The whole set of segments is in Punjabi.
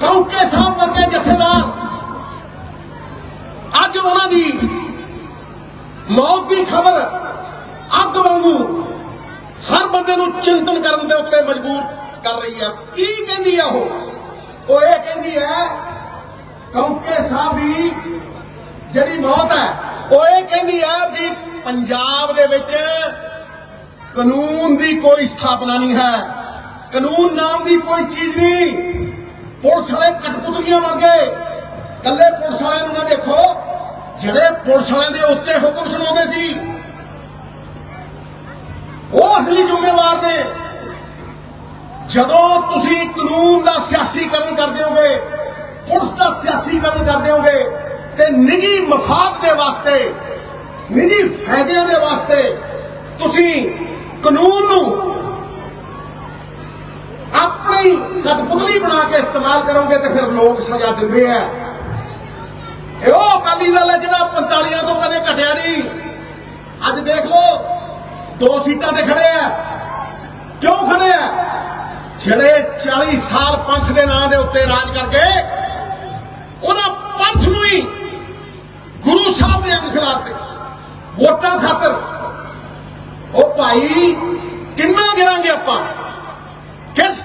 ਕੌਕੇ ਸਾਹਿਬ ਵਰਗੇ ਜਥੇਦਾਰ। ਅੱਜ ਉਹਨਾਂ ਦੀ ਮੌਤ ਦੀ ਖਬਰ ਅੱਗ ਵਾਂਗੂ ਹਰ ਬੰਦੇ ਨੂੰ ਚਿੰਤਨ ਕਰਨ ਦੇ ਉੱਤੇ ਮਜਬੂਰ ਕਰ ਰਹੀ ਹੈ ਕੀ ਕਹਿੰਦੀ ਹੈ ਉਹ? ਉਹ ਇਹ ਕਹਿੰਦੀ ਹੈ, ਕੌਕੇ ਸਾਹਿਬ ਦੀ ਜਿਹੜੀ ਮੌਤ ਹੈ, ਉਹ ਇਹ ਕਹਿੰਦੀ ਹੈ ਵੀ ਪੰਜਾਬ ਦੇ ਵਿੱਚ ਕਾਨੂੰਨ ਦੀ ਕੋਈ ਸਥਾਪਨਾ ਨਹੀਂ ਹੈ। ਕਾਨੂੰਨ ਨਾਮ ਦੀ ਕੋਈ ਚੀਜ਼ ਨਹੀਂ। ਪੁਲਿਸ ਵਾਲੇ ਕਠਪੁਤਲੀਆਂ ਵਰਗੇ ਕੱਲੇ ਪੁਲਿਸ ਵਾਲਿਆਂ ਨੂੰ ਨਾ ਦੇਖੋ, ਜਿਹੜੇ ਪੁਲਿਸ ਵਾਲਿਆਂ ਦੇ ਉੱਤੇ ਹੁਕਮ ਸੁਣਾਉਂਦੇ ਸੀ। ਉਹ ਅਸਲੀ ਜ਼ਿੰਮੇਵਾਰ ਨੇ। ਜਦੋਂ ਤੁਸੀਂ ਕਾਨੂੰਨ ਦਾ ਸਿਆਸੀਕਰਨ ਕਰਦੇ ਹੋਗੇ, ਪੁਲਿਸ ਦਾ ਸਿਆਸੀਕਰਨ ਕਰਦੇ ਹੋਗੇ, ਤੇ ਨਿੱਜੀ ਮਫਾਦ ਦੇ ਵਾਸਤੇ, ਨਿੱਜੀ ਫਾਇਦਿਆਂ ਦੇ ਵਾਸਤੇ ਤੁਸੀਂ ਕਾਨੂੰਨ ਨੂੰ ਆਪਣੀ ਕਠਪੁਤਲੀ ਬਣਾ ਕੇ ਇਸਤੇਮਾਲ ਕਰੋਗੇ ਤੇ ਫਿਰ ਲੋਕ ਸਜ਼ਾ ਦਿੰਦੇ ਆ। ਇਹ ਉਹ ਅਕਾਲੀ ਦਲ ਹੈ ਜਿਹੜਾ 45 ਤੋਂ ਕਦੇ ਘਟਿਆ ਨਹੀਂ। ਅੱਜ ਦੇਖ ਲਓ ਦੋ ਸੀਟਾਂ ਤੇ ਖੜੇ ਆ। ਕਿਉਂ ਖੜੇ ਆ? ਜਿਹੜੇ 40 ਸਾਲ ਪੰਥ ਦੇ ਨਾਂ ਦੇ ਉੱਤੇ ਰਾਜ ਕਰਕੇ ਉਹਨਾਂ ਪੰਥ ਨੂੰ ਹੀ ਗੁਰੂ ਸਾਹਿਬ ਦੇ ਅੰਗ ਖਿਲਾਫ ਵੋਟਾਂ ਖਾਤਰ। ਉਹ ਭਾਈ ਕਿੰਨਾ ਗਿਰਾਂਗੇ ਆਪਾਂ? ਕਿਸ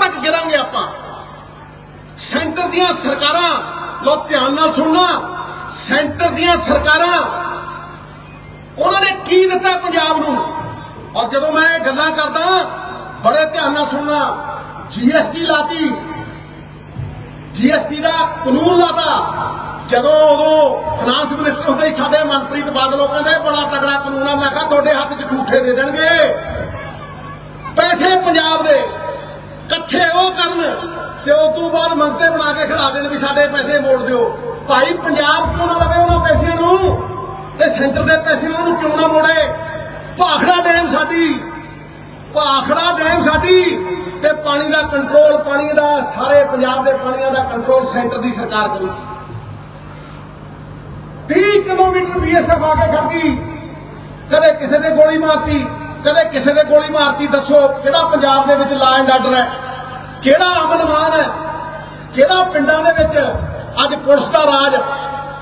ਤੱਕ ਗਿਰਾਂਗੇ ਆਪਾਂ। ਸੈਂਟਰ ਦੀਆਂ ਸਰਕਾਰਾਂ ਲੋ ਧਿਆਨ ਨਾਲ ਸੁਣਨਾ। ਸੈਂਟਰ ਦੀਆਂ ਸਰਕਾਰਾਂ, ਉਹਨਾਂ ਨੇ ਕੀ ਦਿੱਤਾ ਪੰਜਾਬ ਨੂੰ? ਔਰ ਜਦੋਂ ਮੈਂ ਇਹ ਗੱਲਾਂ ਕਰਦਾ, ਬੜੇ ਧਿਆਨ ਨਾਲ ਸੁਣਨਾ। ਜੀਐਸਟੀ ਲਾਤੀ। ਜੀਐਸਟੀ ਦਾ ਕਾਨੂੰਨ ਲਾਤਾ। ਜਦੋਂ ਉਦੋਂ ਫਾਈਨਾਂਸ ਮਿਨਿਸਟਰ ਹੁੰਦੇ ਸੀ, ਸਾਡੇ ਮਨਪ੍ਰੀਤ ਬਾਦਲ, ਉਹ ਕਹਿੰਦੇ, ਬੜਾ ਤਗੜਾ ਕਾਨੂੰਨ ਆ। ਮੈਂ ਕਿਹਾ, ਤੁਹਾਡੇ ਹੱਥ 'ਚ ਝੂਠੇ ਦੇ ਦੇਣਗੇ। ਪੈਸੇ ਪੰਜਾਬ ਦੇ। ਕਰਨ ਤੇ ਉਸ ਤੋਂ ਬਾਅਦ ਮੰਗਤੇ ਬਣਾ ਕੇ ਖੜਾ ਦੇਣ ਵੀ ਸਾਡੇ ਪੈਸੇ ਮੋੜ ਦਿਓ। ਭਾਈ, ਪੰਜਾਬ ਕਿਉਂ ਨਾ ਲਵੇ ਉਹਨਾਂ ਪੈਸਿਆਂ ਨੂੰ? ਤੇ ਸੈਂਟਰ ਦੇ ਪੈਸੇ ਉਹਨੂੰ ਕਿਉਂ ਨਾ ਮੋੜੇ? ਭਾਖੜਾ ਡੈਮ ਸਾਡੀ, ਭਾਖੜਾ ਡੈਮ ਸਾਡੀ ਤੇ ਪਾਣੀ ਦਾ ਕੰਟਰੋਲ ਪਾਣੀ ਦਾ ਸਾਰੇ ਪੰਜਾਬ ਦੇ ਪਾਣੀਆਂ ਦਾ ਕੰਟਰੋਲ ਸੈਂਟਰ ਦੀ ਸਰਕਾਰ ਕਰੂ। 30 ਕਿਲੋਮੀਟਰ ਬੀਐਸਐਫ ਆ ਕੇ ਖੜਦੀ ਕਦੇ ਕਿਸੇ ਦੇ ਗੋਲੀ ਮਾਰਤੀ, ਕਦੇ ਕਿਸੇ ਦੇ ਗੋਲੀ ਮਾਰਤੀ, ਦੱਸੋ ਕਿਹੜਾ ਪੰਜਾਬ ਦੇ ਵਿੱਚ ਲਾ ਐਂਡ ਆਰਡਰ ਹੈ। ਕਿਹੜਾ ਅਮਨ ਮਾਨ ਹੈ? ਕਿਹੜਾ ਪਿੰਡਾਂ ਦੇ ਵਿੱਚ ਅੱਜ ਪੁਲਿਸ ਦਾ ਰਾਜ।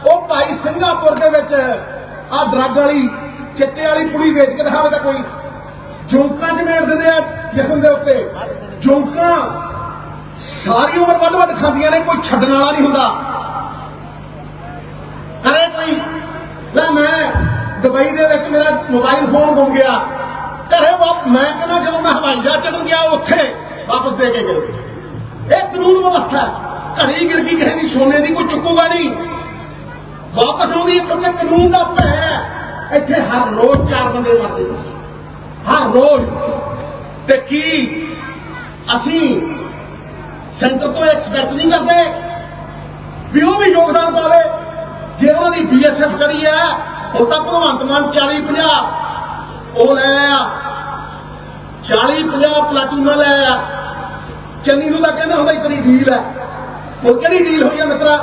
ਉਹ ਭਾਈ ਸਿੰਗਾਪੁਰ ਦੇ ਵਿੱਚ ਆ ਡਰੱਗ ਵਾਲੀ, ਚਿੱਟੇ ਵਾਲੀ ਪੁੜੀ ਵੇਚ ਕੇ ਦਿਖਾਵੇ ਤਾਂ ਕੋਈ। ਜੌਂਕਾਂ 'ਚ ਮੇੜ ਦਿੰਦੇ ਆ ਜਿਸਮ ਦੇ ਉੱਤੇ। ਜੌਂਕਾਂ ਸਾਰੀ ਉਮਰ ਵੱਡ ਵੱਡ ਖਾਂਦੀਆਂ ਨੇ, ਕੋਈ ਛੱਡਣ ਵਾਲਾ ਨਹੀਂ ਹੁੰਦਾ। ਕਰੇ ਕੋਈ? ਲੈ ਮੈਂ ਦੁਬਈ ਦੇ ਵਿੱਚ ਮੇਰਾ ਮੋਬਾਈਲ ਫੋਨ ਗੁੰਮ ਗਿਆ। ਘਰੇ ਵਾਪ ਮੈਂ ਕਹਿੰਦਾ ਜਦੋਂ ਮੈਂ ਹਵਾਈ ਜਹਾਜ਼ ਚੜਨ ਗਿਆ ਉੱਥੇ ਵਾਪਸ ਦੇ ਕੇ ਗਏ। ਇਹ ਕਾਨੂੰਨ ਵਿਵਸਥਾ ਘੜੀ ਗਿਰ ਗਈ, ਕਿਸੇ ਦੀ ਸੋਨੇ ਦੀ ਕੋਈ ਚੁੱਕੂਗਾ ਨਹੀਂ। ਵਾਪਸ ਆਉਂਦੀ ਕਿਉਂਕਿ ਕਾਨੂੰਨ ਦਾ ਭੈ ਹੈ। ਇੱਥੇ ਹਰ ਰੋਜ਼ ਚਾਰ ਬੰਦੇ ਮਰਦੇ ਹਰ ਰੋਜ਼। ਤੇ ਕੀ ਅਸੀਂ ਸੈਂਟਰ ਤੋਂ ਐਕਸਪੈਕਟ ਨਹੀਂ ਕਰਦੇ ਵੀ ਉਹ ਵੀ ਯੋਗਦਾਨ ਪਾਵੇ। ਜੇ ਉਹਨਾਂ ਦੀ ਬੀਐਸਐਫ ਕਰੀ ਹੈ ਉਹ ਤਾਂ ਭਗਵੰਤ ਮਾਨ 40 50 ਉਹ ਲੈ ਆ। 40 50 ਪਲਾਟੂਨਾਂ ਲੈ ਆ। ਚੰਨੀ ਨੂੰ ਤਾਂ ਕਹਿੰਦਾ ਹੁੰਦਾ ਸੀ ਤੇਰੀ ਡੀਲ ਹੈ। ਹੁਣ ਕਿਹੜੀ ਡੀਲ ਹੋਈ ਹੈ ਮਿੱਤਰਾ?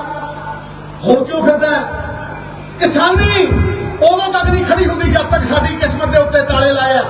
ਹੋਰ ਕਿਉਂ ਫਿਰਦਾ ਕਿਸਾਨੀ, ਉਦੋਂ ਤੱਕ ਨਹੀਂ ਖੜੀ ਹੁੰਦੀ ਜਦ ਤੱਕ ਸਾਡੀ ਕਿਸਮਤ ਦੇ ਉੱਤੇ ਤਾਲੇ ਲਾਏ ਆ।